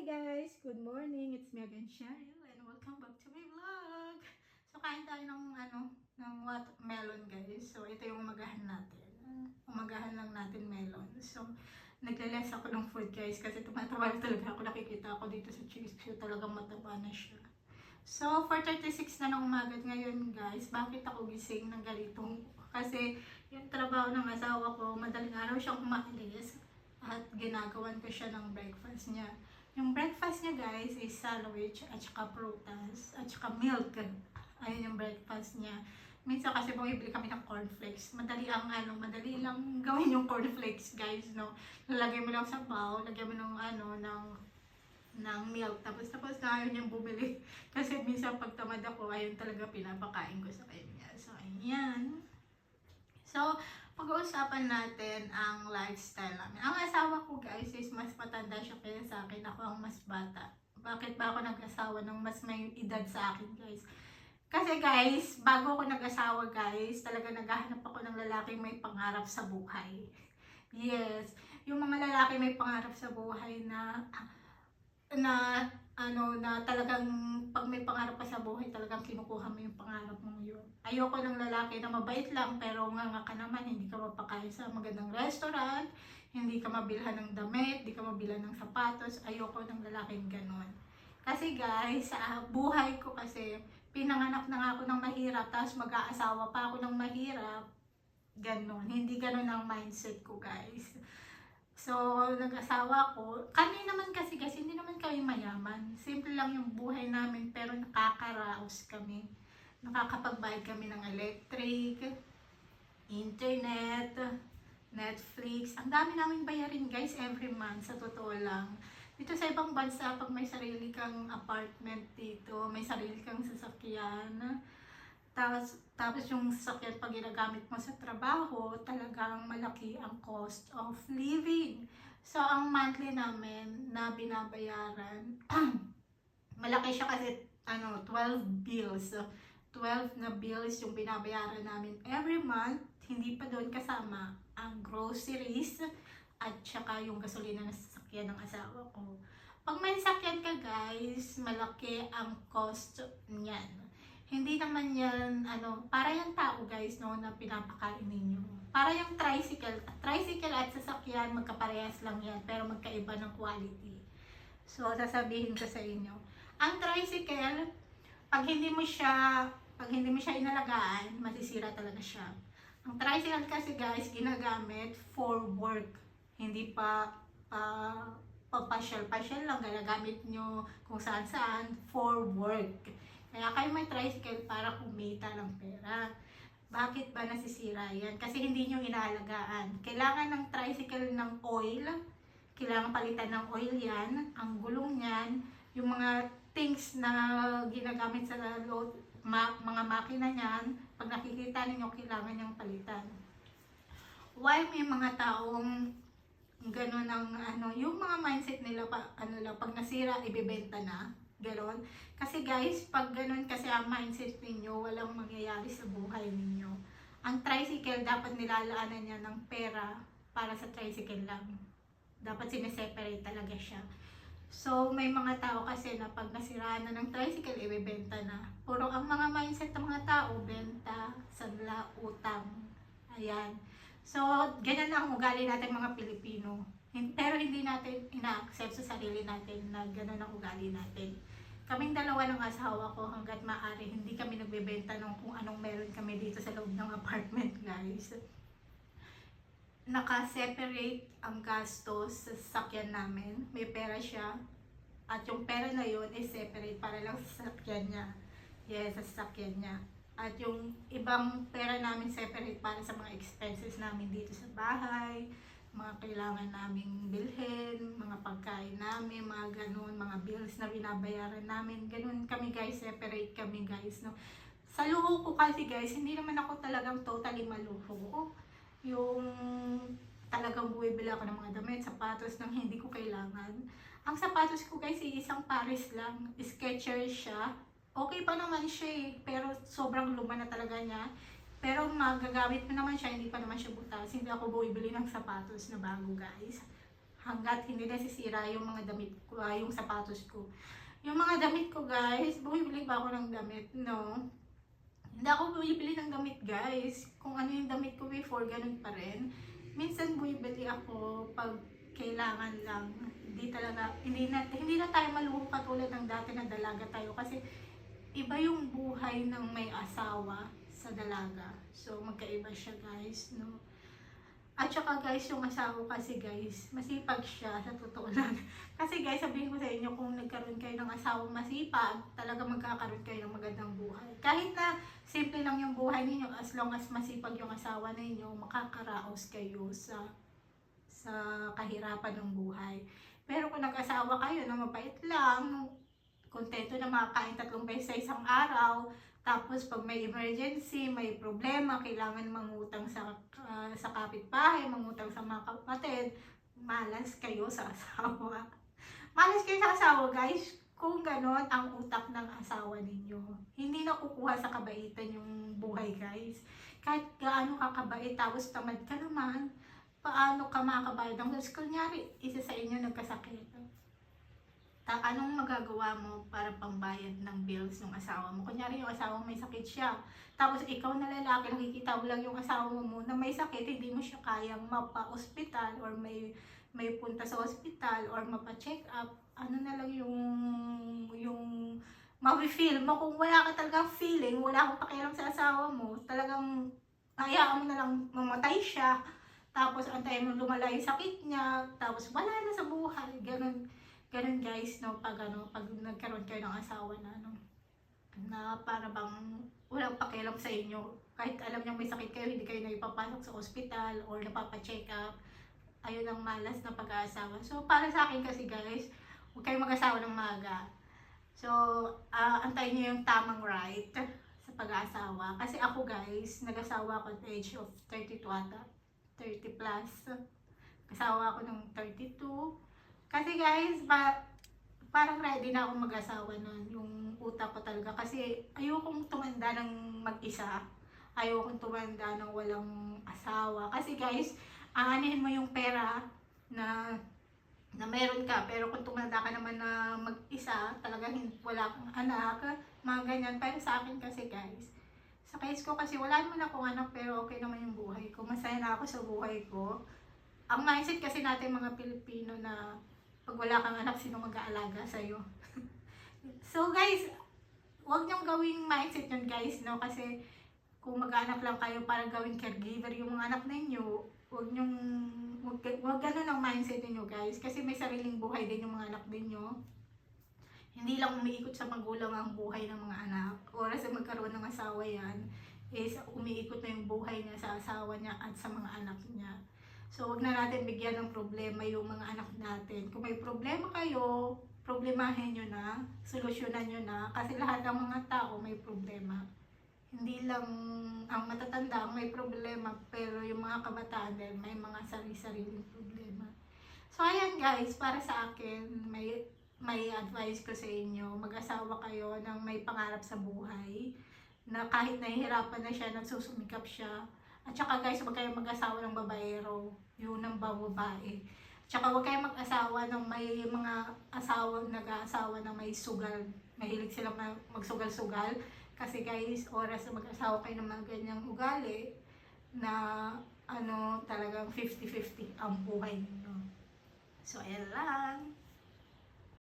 Hi guys! Good morning! It's me again, Cheryl, and welcome back to my vlog! So, kain tayo ng, ano, ng watermelon, guys. So, ito yung umagahan natin. Umagahan lang natin melon. So, naglales ako ng food, guys, kasi tumataba talaga ako. Nakikita ako dito sa cheese. So, talagang mataba na siya. So, 4.36 na ng umaga ngayon, guys. Bakit ako gising ng ganitong? Kasi, yung trabaho ng asawa ko, madaling araw siyang umaalis at ginagawan ko siya ng breakfast niya. Yung breakfast niya guys is sandwich at saka prutas at saka milk. Ayun yung breakfast niya. Minsan kasi bumibili kami ng cornflakes. Madali ang ano, madali lang gawin yung cornflakes guys, no. Lalagay mo lang sa bowl, lagyan mo ng ano, ng ng milk. Tapos tapos na ayaw niyang bumili. Kasi minsan pag tamad ako, ayun talaga pinapakain ko sa kanya. So, ayan. So, pag-uusapan natin ang lifestyle namin. Ang asawa ko guys is mas matanda siya kaya sa akin. Ako ang mas bata. Bakit ba ako nag-asawa ng mas may edad sa akin guys? Kasi guys, bago ako nag-asawa guys, talaga naghahanap ako ng lalaki may pangarap sa buhay. Yes, yung mga lalaki may pangarap sa buhay na na ano na talagang pag may pangarap ka sa buhay talagang kinukuha mo yung pangarap mo yun. Ayoko ng lalaki na mabait lang pero nga nga ka naman hindi ka mapakain sa magandang restaurant, hindi ka mabilhan ng damit, hindi ka mabilhan ng sapatos. Ayoko ng lalaking ganon. Kasi guys, sa buhay ko kasi pinanganak na nga ako ng mahirap tapos mag-aasawa pa ako ng mahirap. Ganon. Hindi ganon ang mindset ko guys. So, nag-asawa ko. Kami naman kasi, kasi hindi naman kami mayaman. Simple lang yung buhay namin, pero nakakaraos kami. Nakakapagbayad kami ng electric, internet, Netflix. Ang dami namin bayarin guys every month, sa totoo lang. Dito sa ibang bansa, pag may sarili kang apartment dito, may sarili kang sasakyan, tapos, tapos yung sasakyan pag ginagamit mo sa trabaho, talagang malaki ang cost of living. So, ang monthly namin na binabayaran, malaki siya kasi ano, 12 bills. 12 na bills yung binabayaran namin every month. Hindi pa doon kasama ang groceries at saka yung gasolina na sasakyan ng asawa ko. Pag may sasakyan ka guys, malaki ang cost niyan hindi naman yan, ano, para yung tao guys, no, na pinapakain ninyo. Para yung tricycle, tricycle at sasakyan, magkaparehas lang yan, pero magkaiba ng quality. So, sasabihin ko sa inyo. Ang tricycle, pag hindi mo siya, pag hindi mo siya inalagaan, masisira talaga siya. Ang tricycle kasi guys, ginagamit for work. Hindi pa, pa, papasyal-pasyal lang, ginagamit nyo kung saan-saan for work. Kaya kayo may tricycle para kumita ng pera. Bakit ba nasisira yan? Kasi hindi nyo inaalagaan. Kailangan ng tricycle ng oil. Kailangan palitan ng oil yan. Ang gulong niyan. Yung mga things na ginagamit sa load, ma- mga makina niyan. Pag nakikita ninyo, kailangan niyang palitan. Why may mga taong gano'n ang ano, yung mga mindset nila pa, ano lang, pag nasira, ibebenta na Ganon. Kasi guys, pag ganon kasi ang mindset ninyo, walang mangyayari sa buhay ninyo. Ang tricycle, dapat nilalaanan niya ng pera para sa tricycle lang. Dapat sineseparate talaga siya. So, may mga tao kasi na pag nasiraan na ng tricycle, ibebenta na. Puro ang mga mindset ng mga tao, benta, sanla, utang. Ayan. So, ganyan ang ugali natin mga Pilipino. Pero hindi natin ina-accept sa sarili natin na gano'n ang ugali natin. Kaming dalawa ng asawa ko hanggat maaari, hindi kami nagbebenta ng kung anong meron kami dito sa loob ng apartment, guys. Naka-separate ang gastos sa sasakyan namin. May pera siya. At yung pera na yun is separate para lang sa sasakyan niya. Yes, sa sasakyan niya. At yung ibang pera namin separate para sa mga expenses namin dito sa bahay mga kailangan naming bilhin, mga pagkain namin, mga ganun, mga bills na binabayaran namin. Ganun kami guys, separate kami guys. No? Sa luho ko kasi guys, hindi naman ako talagang totally maluho. Yung talagang buwibili ako ng mga damit, sapatos nang hindi ko kailangan. Ang sapatos ko guys, isang pares lang. Skechers siya. Okay pa naman siya eh, pero sobrang luma na talaga niya. Pero magagamit mo naman siya, hindi pa naman siya butas. Hindi ako bumibili ng sapatos na bago guys. hanggat hindi nasisira yung mga damit ko, ah, yung sapatos ko. Yung mga damit ko guys, bumibili ba ako ng damit? No. Hindi ako bumibili ng damit guys. Kung ano yung damit ko before, ganun pa rin. Minsan bumibili ako pag kailangan lang. Hindi talaga, hindi na, hindi na tayo maluho katulad ng dati na dalaga tayo. Kasi iba yung buhay ng may asawa sa dalaga. So, magkaiba siya guys, no? At saka guys, yung asawa kasi guys, masipag siya sa totoo lang. kasi guys, sabihin ko sa inyo, kung nagkaroon kayo ng asawa masipag, talaga magkakaroon kayo ng magandang buhay. Kahit na simple lang yung buhay ninyo, as long as masipag yung asawa ninyo, makakaraos kayo sa sa kahirapan ng buhay. Pero kung nag-asawa kayo na mapait lang, kontento na makakain tatlong beses sa isang araw, tapos pag may emergency, may problema, kailangan mangutang sa ah, sa kapitbahay, mangutang sa mga kapatid, malas kayo sa asawa. Malas kayo sa asawa, guys. Kung ganon ang utak ng asawa ninyo. Hindi na kukuha sa kabaitan yung buhay, guys. Kahit gaano ka kabait, tapos tamad ka naman, paano ka makakabayad ng bills? Kunyari, isa sa inyo nagkasakit. Anong magagawa mo para pambayad ng bills ng asawa mo? Kunyari yung asawa mo may sakit siya. Tapos ikaw na lalaki, nakikita mo lang yung asawa mo na may sakit, hindi mo siya kayang mapa-hospital or may may punta sa hospital or mapa-check up. Ano na lang yung yung ma-feel mo kung wala ka talagang feeling, wala kang pakialam sa asawa mo, talagang hayaan mo na lang mamatay siya. Tapos antayin mo lumala yung sakit niya, tapos wala na sa buhay. Ganun, ganun guys, no, pag ano, pag nagkaroon kayo ng asawa na ano, na para bang walang pakialam sa inyo. Kahit alam niyo may sakit kayo, hindi kayo na ipapasok sa ospital or napapa-check up. Ayun ang malas na pag-aasawa. So, para sa akin kasi guys, huwag kayong mag-asawa ng maga. So, ah, antayin niyo yung tamang right sa pag-aasawa. Kasi ako guys, nag-asawa ako at age of 32 ata. 30 plus. Kasawa ako ng 32. Kasi guys, ba, parang ready na ako mag-asawa nun. Yung utak ko talaga. Kasi ayokong tumanda ng mag-isa. Ayokong tumanda ng walang asawa. Kasi guys, aanin mo yung pera na na meron ka. Pero kung tumanda ka naman na mag-isa, talagang wala kang anak, mga ganyan. Pero sa akin kasi guys, sa case ko kasi wala naman akong anak pero okay naman yung buhay ko. Masaya na ako sa buhay ko. Ang mindset kasi natin mga Pilipino na pag wala kang anak, sino mag-aalaga sa'yo? so guys, huwag niyong gawing mindset yun guys, no? Kasi kung mag-anak lang kayo para gawing caregiver yung mga anak ninyo, huwag niyong, huwag, huwag ganun ang mindset ninyo guys. Kasi may sariling buhay din yung mga anak ninyo. Hindi lang umiikot sa magulang ang buhay ng mga anak. Oras na magkaroon ng asawa yan, is umiikot na yung buhay niya sa asawa niya at sa mga anak niya. So, wag na natin bigyan ng problema yung mga anak natin. Kung may problema kayo, problemahin nyo na, solusyonan nyo na, kasi lahat ng mga tao may problema. Hindi lang ang matatanda ang may problema, pero yung mga kabataan din may mga sarili-sariling problema. So, ayan guys, para sa akin, may may advice ko sa inyo, mag-asawa kayo ng may pangarap sa buhay, na kahit nahihirapan na siya, nagsusumikap siya, at saka guys, huwag kayong mag-asawa ng babaero, yun ang babae. Tsaka huwag kayong mag-asawa ng may mga asawa, nag-aasawa na may sugal. Mahilig sila ma- magsugal-sugal. Kasi guys, oras na mag-asawa kayo ng mga ganyang ugali na ano, talagang 50-50 ang buhay ninyo. So, ayan lang.